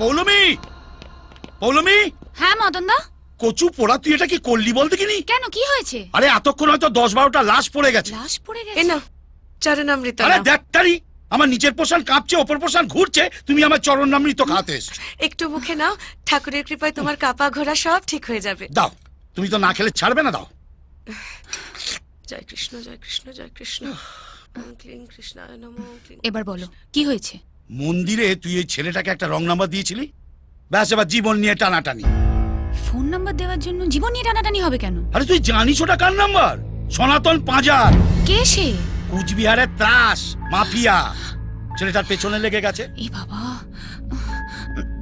পৌলমি! পৌলমি! হ্যাঁ মদন দা কচু পোড়া তুই এটা কি করলি বল দেখিনি? কেন কি হয়েছে? আরে এতক্ষণ হয়তো দশ বারোটা লাশ পড়ে গেছে। লাশ পড়ে এ না চরণামৃত আরে দেখ তারি আমার নিচের পোষণ কাঁপছে ওপর পোষণ ঘুরছে তুমি আমার চরণ নামৃত খাতে এসছো। একটু মুখে নাও ঠাকুরের কৃপায় তোমার কাপা ঘোরা সব ঠিক হয়ে যাবে। দাও তুমি তো না খেলে ছাড়বে না দাও। জয় কৃষ্ণ জয় কৃষ্ণ জয় কৃষ্ণ। ক্লিং কৃষ্ণায় নমঃ ক্লিং এবার বলো কি হয়েছে? মন্দিরে তুই এই ছেলেটাকে একটা রং নাম্বার দিয়েছিলি? ব্যাস এবার জীবন নিয়ে টানাটানি। ফোন নাম্বার দেওয়ার জন্য জীবন নিয়ে টানাটানি হবে কেন? আরে তুই জানিস ওটা কার নাম্বার সনাতন পাঁজার। কে সে? কুচবিহারের ত্রাস মাফিয়া। ছেলেটার পেছনে লেগে গেছে। এ বাবা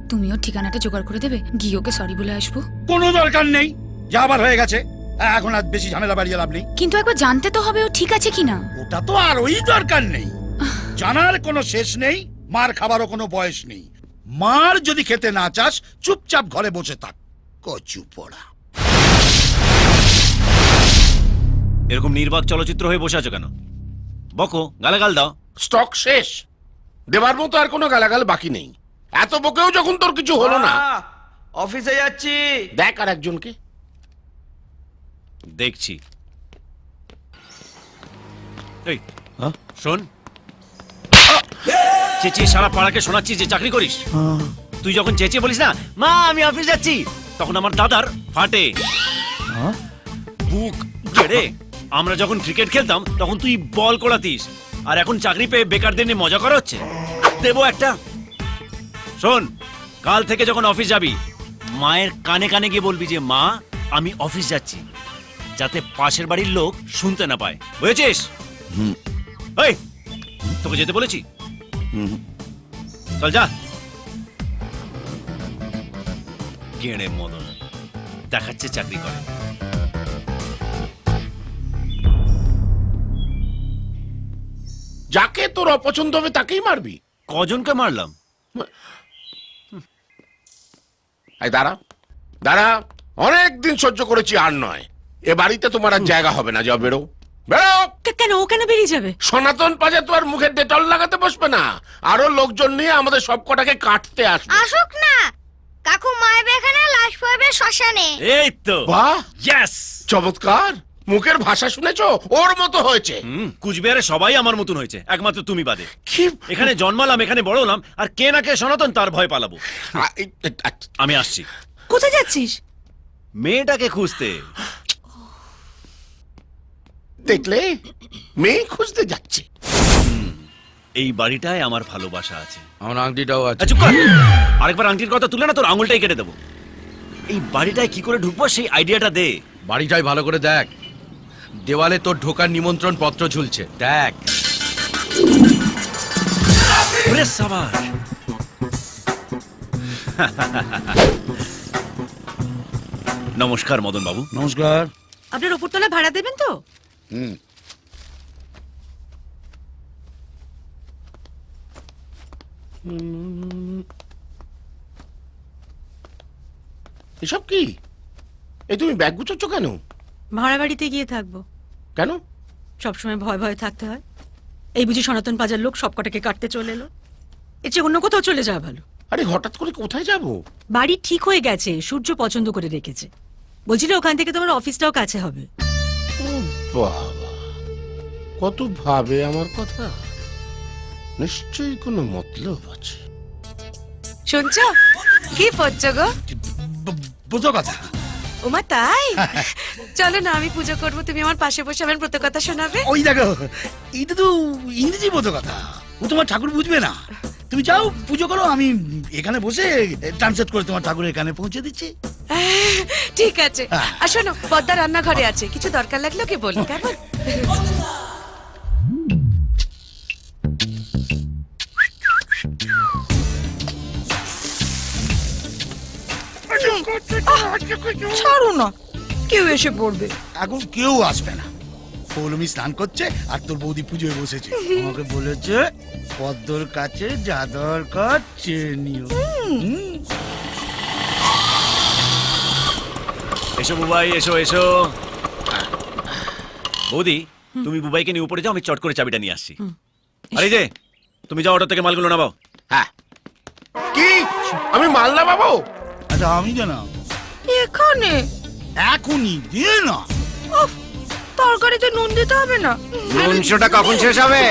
তুমিও ঠিকানাটা জোগাড় করে দেবে গিয়ে ওকে সরি বলে আসব। কোনো দরকার নেই যা আবার হয়ে গেছে। এখন আর বেশি ঝামেলা বাড়িয়ে লাভ নেই। কিন্তু একবার জানতে তো হবে ও ঠিক আছে কিনা। ওটা তো আর ওই দরকার নেই। জানার কোনো শেষ নেই। মার খাবারও কোনো বয়স নেই। মার যদি খেতে না চাস চুপচাপ ঘরে বসে থাক। কচু পড়া। এরকম নির্বাক চলচ্চিত্র হয়ে বসে আছো কেন? বকো গালাগাল দাও। স্টক শেষ। দেবার মতো আর কোনো গালাগাল বাকি নেই। এত বকেও যখন তোর কিছু হলো না। অফিসে যাচ্ছি। দেখ আর একজনকে। দেখছি। এই শোন। চেঁচিয়ে সারা পাড়াকে শোনাচ্ছিস যে চাকরি করিস। তুই যখন চেঁচিয়ে বলিস না মা আমি অফিস যাচ্ছি তখন আমার দাদার ফাটে। বুক গেড়ে আমরা যখন ক্রিকেট খেলতাম তখন তুই বল করাতিস আর এখন চাকরি পেয়ে বেকারদের নিয়ে মজা করা হচ্ছে? দেবো একটা। শোন কাল থেকে যখন অফিস যাবি মায়ের কানে কানে গিয়ে বলবি যে মা আমি অফিস যাচ্ছি। যাতে পাশের বাড়ির লোক শুনতে না পায়। বুঝেছিস? তোকে যেতে বলেছি? চল যা। গেড়ে মদন দেখাচ্ছে চাকরি করে। যাকে তোর অপছন্দ হবে তাকেই মারবি। কজনকে মারলাম? এই দাঁড়া দাঁড়া। অনেক দিন সহ্য করেছি আর নয়। এ বাড়িতে তোমার আর জায়গা হবে না যাও বেরো। বেরো! কেন? ও কেন বেরিয়ে যাবে? সনাতন পাজা তো আর মুখে ডেটল লাগাতে বসবে না। আরও লোকজন নিয়ে আমাদের সব কটাকে কাটতে আসবে। আসুক না। কাকু মায়ের এখানে লাশ পাবে শ্মশানে। এই তো। বাহ! ইয়েস চমৎকার! মুখের ভাষা শুনেছো? ওর মতো হয়েছে। কুচবিহারে সবাই আমার মতন হয়েছে একমাত্র তুমি বাদে। এখানে জন্মালাম এখানে বড় হলাম আর কে না কে সনাতন তার ভয় পালাবো। আচ্ছা, আমি আসছি। কোথায় যাচ্ছিস? মেয়েটাকে খুঁজতে। দেখলে মেয়ে খুঁজতে যাচ্ছে। এই বাড়িটায় আমার ভালোবাসা আছে। আমার আংটিটাও আছে। আচ্ছা, চুপ কর। আরেকবার আংটির কথা তুলে না তোর আঙুলটাই কেটে দেবো। এই বাড়িটায় কি করে ঢুকবো সেই আইডিয়াটা দে। বাড়িটাই ভালো করে দেখ। দেওয়ালে তোর ঢোকার নিমন্ত্রণ পত্র ঝুলছে। দেখ। নমস্কার মদন বাবু নমস্কার। আপনার ওপরতলা ভাড়া দেবেন তো? হুম। এসব কি? এই তুমি ব্যাগ গুছোচ্ছ কেন? ভাড়া বাড়িতে গিয়ে থাকব। কেন? সবসময় ভয় ভয়ে থাকতে হয়। এই বুঝি সনাতন পাজার লোক সব কটাকে কাটতে চলে এলো। এর চেয়ে অন্য কোথাও চলে যাওয়া ভালো। আরে হঠাৎ করে কোথায় যাব? বাড়ি ঠিক হয়ে গেছে সূর্য পছন্দ করে রেখেছে। বলছিল ওখান থেকে তোমার অফিসটাও কাছে হবে। বাবা কত ভাবে আমার কথা? নিশ্চয়ই কোনো মতলব আছে। শুনছ? কি পড়ছো গো? বুঝো কথা। ওমা তাই? চলো না আমি পুজো করব তুমি আমার পাশে বসে আমার প্রত্যেক কথা শোনাবে। ওই দেখো এইটা তো ইংরেজি বোধ কথা। ও তোমার ঠাকুর বুঝবে না। তুমি যাও পুজো করো আমি এখানে বসে ট্রান্সলেট করে তোমার ঠাকুরের এখানে পৌঁছে দিচ্ছি। ঠিক আছে। আর শোনো পদ্মা রান্নাঘরে আছে। কিছু দরকার লাগলে কি বলি কেমন? ছাড়ো না। কেউ এসে পড়বে। এখন কেউ আসবে না। পৌলমি স্নান করছে আর তোর বৌদি পুজোয় বসেছে। আমাকে বলেছে পদ্মর কাছে যা দরকার চেয়ে নিও এসো বুবাই এসো এসো। বৌদি তুমি বুবাইকে নিয়ে উপরে যাও আমি চট করে চাবিটা নিয়ে আসছি। আরে যে তুমি যাও অটো থেকে মালগুলো নামাও। হ্যাঁ। কি? আমি মাল না পাবো আচ্ছা আমি দে না এখানে? এখনই দে না তরকারিতে নুন দিতে হবে না। নুনশোটা কখন শেষ হবে?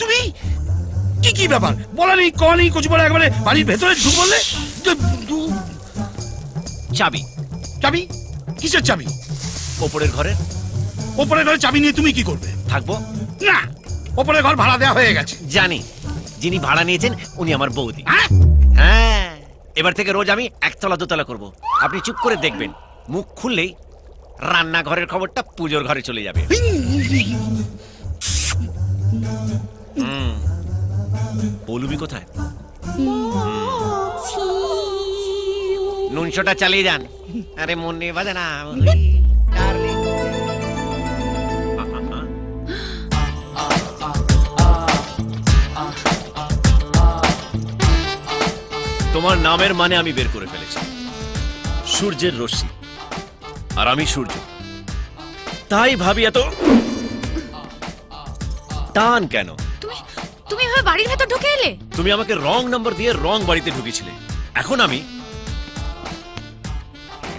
তুমি? কি কি ব্যাপার? বলা নেই কওয়া নেই কচু পড়া একবারে বাড়ির ভেতরে ঢুক বললে? চাবি। চাবি? কিসের চাবি? ওপরের ঘরে। ওপরের ঘরে চাবি নিয়ে তুমি কি করবে? থাকব। না ওপরের ঘর ভাড়া দেওয়া হয়ে গেছে। জানি। যিনি ভাড়া নিয়েছেন উনি আমার বৌদি। হ্যাঁ? হ্যাঁ এবার থেকে রোজ আমি একতলা দোতলা করব। আপনি চুপ করে দেখবেন মুখ খুললেই রান্নাঘরের খবরটা পুজোর ঘরে চলে যাবে। হুম। পৌলুমি কোথায়? নুনশোটা চালিয়ে যান। আরে মন নিয়ে বাজে না তোমার নামের মানে আমি বের করে ফেলেছি। সূর্যের রশ্মি। আর আমি সূর্য। তাই ভাবি এত টান কেন? তুমি তুমি এভাবে বাড়ির ভেতর ঢুকে এলে? তুমি আমাকে রং নাম্বার দিয়ে রং বাড়িতে ঢুকেছিলে এখন আমি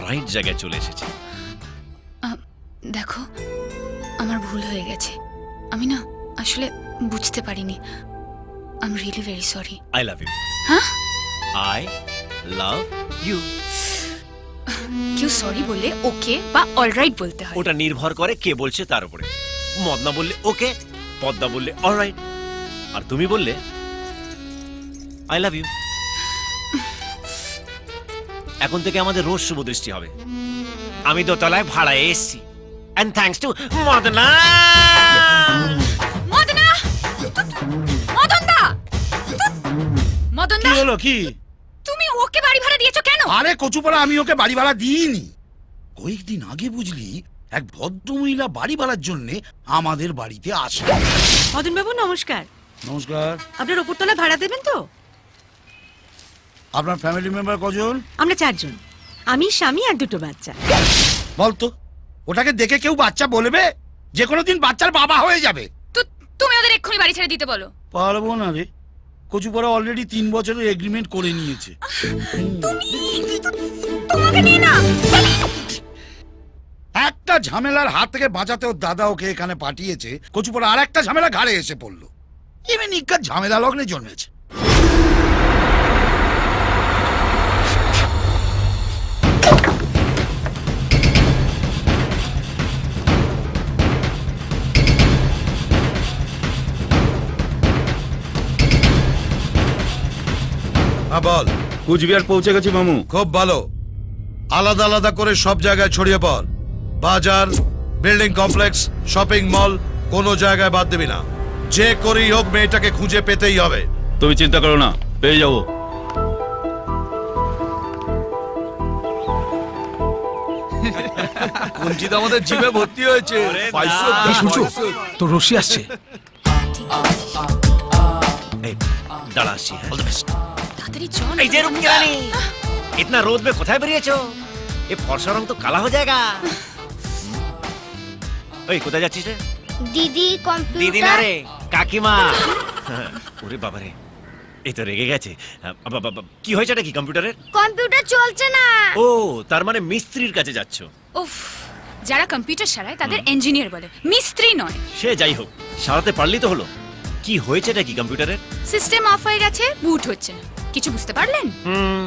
রাইট জায়গায় চলে এসেছি। দেখো আমার ভুল হয়ে গেছে। আমি না আসলে বুঝতে পারিনি। I am really very sorry I love you হ্যাঁ? আই লাভ ইউ কেউ সরি বললে ওকে বা অলরাইট বলতে হয়। ওটা নির্ভর করে কে বলছে তার উপরে। মদনা বললে ওকে পদ্মা বললে অলরাইট আর তুমি বললে আই লাভ ইউ এখন থেকে আমাদের রোজ শুভ দৃষ্টি হবে। আমি দোতলায় ভাড়ায় এসেছি। And thanks to Madna! Madna! Madan da কি হলো কি? তুমি ওকে বাড়ি ভাড়া দিয়েছ কেন? আরে কচুপাড়া আমি ওকে বাড়ি ভাড়া দিইনি। কয়েকদিন আগে বুঝলি এক ভদ্র মহিলা বাড়ি ভাড়ার জন্য আমাদের বাড়িতে আসে। মদন বাবু নমস্কার। নমস্কার। আপনার ওপরতলা ভাড়া দেবেন তো? আপনার ফ্যামিলি মেম্বার কজন? আমরা চারজন। আমি স্বামী আর দুটো বাচ্চা। বলতো ওটাকে দেখে কেউ বাচ্চা বলবে? যে কোনো দিন বাচ্চার বাবা হয়ে যাবে। তো তুমি ওদের এক্ষুনি বাড়ি ছেড়ে দিতে বলো। পারব না রে। কচুপাড়া অলরেডি তিন বছরের এগ্রিমেন্ট করে নিয়েছে। তোমাকে নিয়ে না একটা ঝামেলার হাত থেকে বাঁচাতে ওর দাদা ওকে এখানে পাঠিয়েছে। কচুপাড়া আর একটা ঝামেলা ঘাড়ে এসে পড়ল। এমনি নিকার ঝামেলা লগ্নে জন্মেছে। হ্যাঁ বল। কুচবিহার পৌঁছে গেছি মামু। খুব ভালো। আলাদা আলাদা করে সব জায়গায় ছড়িয়ে পড়। বাজার বিল্ডিং কমপ্লেক্স শপিং মল কোনো জায়গায় বাদ দিবি না। যে করেই হোক মেয়েটাকে খুঁজে পেতেই হবে। তুমি চিন্তা করো না পেয়ে যাব। কুঞ্চিত আমাদের জিমে ভর্তি হয়েছে। তো রশি আসছে। দাঁড়া আসছি হ্যাঁ। তাড়াতাড়ি চল। এই যে রূপকেরানি ইতনা রোদ মে কোথায় বেরিয়েছো? এ ফর্সা রং তো কালা হয়ে যায়গা ওই কোথায় যাচ্ছিস রে? দিদি কম্পিউটার। দিদি না রে কাকিমা। ওরে বাবা রে এই তো রেগে গেছে। কি হয়েছে এটা কম্পিউটারের? কম্পিউটার চলছে না। ও তার মানে মিস্ত্রির কাছে যাচ্ছ। উফ যারা কম্পিউটার সারায় তাদের ইঞ্জিনিয়ার বলে। মিস্ত্রি নয়। সে যাই হোক সারাতে পারলি তো হলো। কি হয়েছে এটা কি কম্পিউটারের? সিস্টেম অফ হয়ে গেছে বুট হচ্ছে না। কিছু বুঝতে পারলেন? হুম।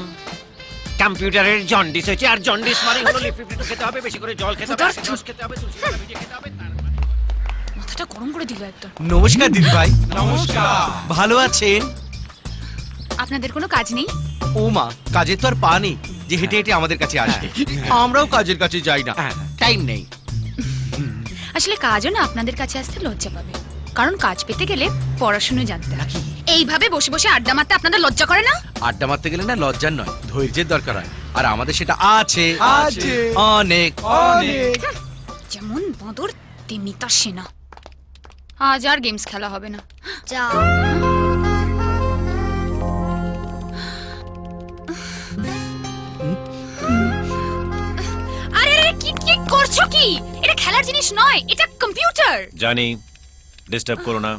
কম্পিউটারের জন্ডিস হয়েছে আর জন্ডিস মানে হলো লিপিড খেতে হবে বেশি করে জল খেতে হবে। রস খেতে হবে তুলসী পাতা ভিজিয়ে খেতে হবে মাথাটা গরম করে দিল একদম। নমস্কার দিদি ভাই। নমস্কার। ভালো আছেন? আপনাদের কোনো কাজ নেই? ও মা কাজের তো আর পা নেই যে হেঁটে হেঁটে আমাদের কাছে আসে আমরাও কাজের কাছে যাই না। টাইম নেই। আসলে কাজও না আপনাদের কাছে আসতে লজ্জা পাবে। কারণ কাজ পেতে গেলে পড়াশুনো জানতে হয় এইভাবে বসে বসে আড্ডা মারতে আপনাদের লজ্জা করে না? আড্ডা মারতে গেলে না লজ্জার নয় ধৈর্যের দরকার হয়। আর আমাদের সেটা আছে। আছে। অনেক। অনেক। যেমন বাঁদর তেমনি তার সেনা। আজ আর গেমস খেলা হবে না। আরে আরে কি কি করছ কি? এটা খেলার জিনিস নয় এটা কম্পিউটার জানি ডিস্টার্ব করো না।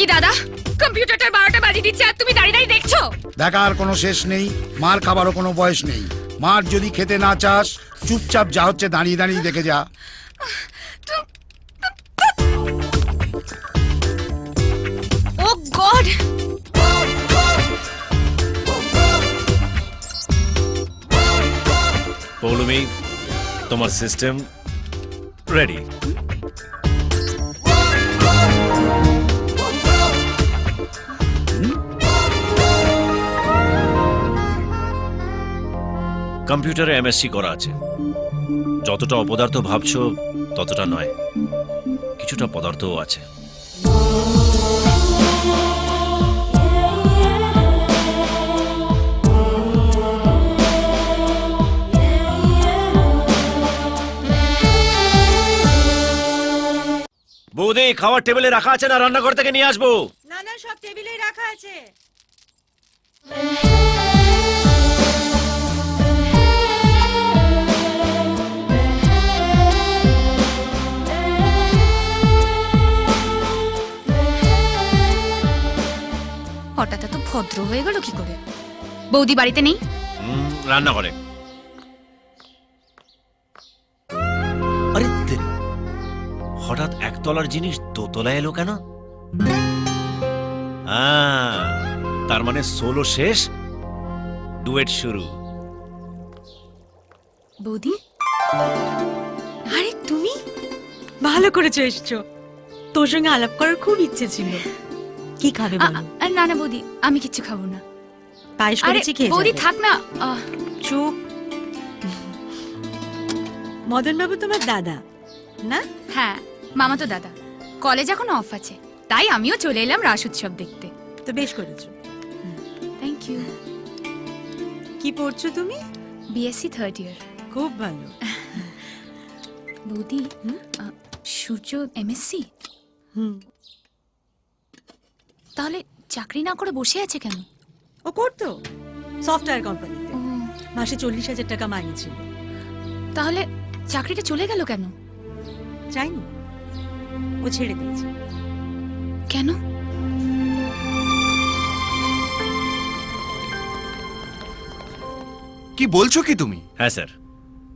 কি দাদা? কম্পিউটারটা বারোটা বাজিয়ে দিচ্ছে আর তুমি দাঁড়িয়ে দাঁড়িয়ে দেখছ? দেখার কোনো শেষ নেই মার খাবারও কোনো বয়স নেই। মার যদি খেতে না চাস চুপচাপ যা হচ্ছে দাঁড়িয়ে দাঁড়িয়ে দেখে যা। ও গড! পৌলমি তোমার সিস্টেম রেডি। কম্পিউটারে এমএসসি করা আছে। যতটা অপদার্থ ভাবছ, ততটা নয়। কিছুটা পদার্থও আছে। বৌদি খাবার টেবিলে রাখা আছে না? রান্নাঘর থেকে নিয়ে আসব। না না, সব টেবিলেই রাখা আছে। হঠাৎ এত ভদ্র হয়ে গেল কি করে? বৌদি বাড়িতে নেই? আরে তেরি, হঠাৎ একতলার জিনিস দোতলায় এলো কেন? আহ, তার মানে সোলো শেষ ডুয়েট শুরু। বৌদি? আরে তুমি? ভালো করেছ এসছো। তোর সঙ্গে আলাপ করার খুব ইচ্ছে ছিল। কি খাবে বলো আ- না না বৌদি আমি কিচ্ছু খাব না। পায়েস আরে করেছি খেয়ে বৌদি যাবে। থাক না। আহ, চুপ মদন বাবু তোমার দাদা না? হ্যাঁ মামা তো দাদা। কলেজ এখন অফ আছে তাই আমিও চলে এলাম রাস উৎসব দেখতে। তো বেশ করেছ। থ্যাংক ইউ কি পড়ছো তুমি? বিএসসি থার্ড ইয়ার খুব ভালো। বৌদি সূর্য এমএসসি হুম। তাহলে চাকরি না করে বসে আছে কেন? ও করতো। সফটওয়্যার কোম্পানিতে। মাসে চল্লিশ হাজার টাকা মাইনে ছিল। তাহলে চাকরিটা চলে গেল কেন? চাইনি। ও ছেড়ে দিয়েছে। কেন? কি বলছো কি তুমি? হ্যাঁ স্যার।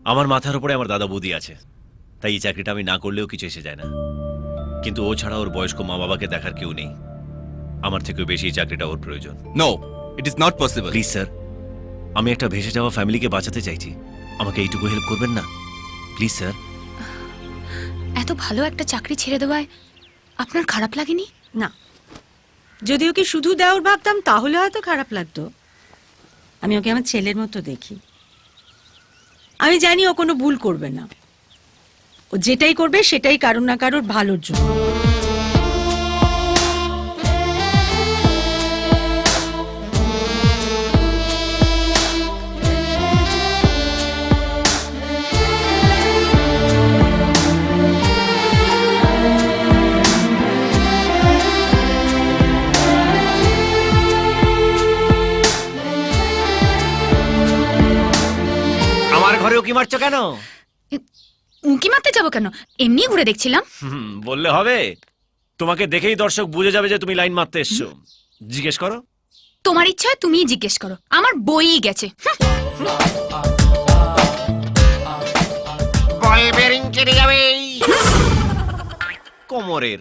আমার মাথার উপরে আমার দাদা বৌদি আছে। তাই এই চাকরিটা আমি না করলেও কিছু এসে যায় না। কিন্তু ও ছাড়া ওর বয়স্ক মা বাবাকে দেখার কেউ নেই। আমার থেকেও বেশি এই চাকরিটা ওর প্রয়োজন। No it is not possible please sir আমি একটা ভেসে যাওয়া ফ্যামিলিকে বাঁচাতে চাইছি। আমাকে এইটুকু হেল্প করবেন না? প্লিজ স্যার এত ভালো একটা চাকরি ছেড়ে দেওয়ায় আপনার খারাপ লাগেনি? না। যদি ওকে শুধু দেওয়ার ভাবতাম তাহলে হয়তো খারাপ লাগতো। আমি ওকে আমার ছেলের মতো দেখি। আমি জানি ও কোনো ভুল করবে না। ও যেটাই করবে সেটাই কারোর না কারোর ভালোর জন্য। আমার ঘরেও কি মারছো কেন? উঁকি মারতে যাব কেন? এমনি ঘুরে দেখছিলাম। হুম, বললে হবে। তোমাকে দেখেই দর্শক বুঝে যাবে যে তুমি লাইন মারতে এসছো। জিজ্ঞেস করো। তোমার ইচ্ছা হয় তুমিই জিজ্ঞেস করো। আমার বই গেছে। হুঁ, বল বেরিং কেটে যাবে। কোমরের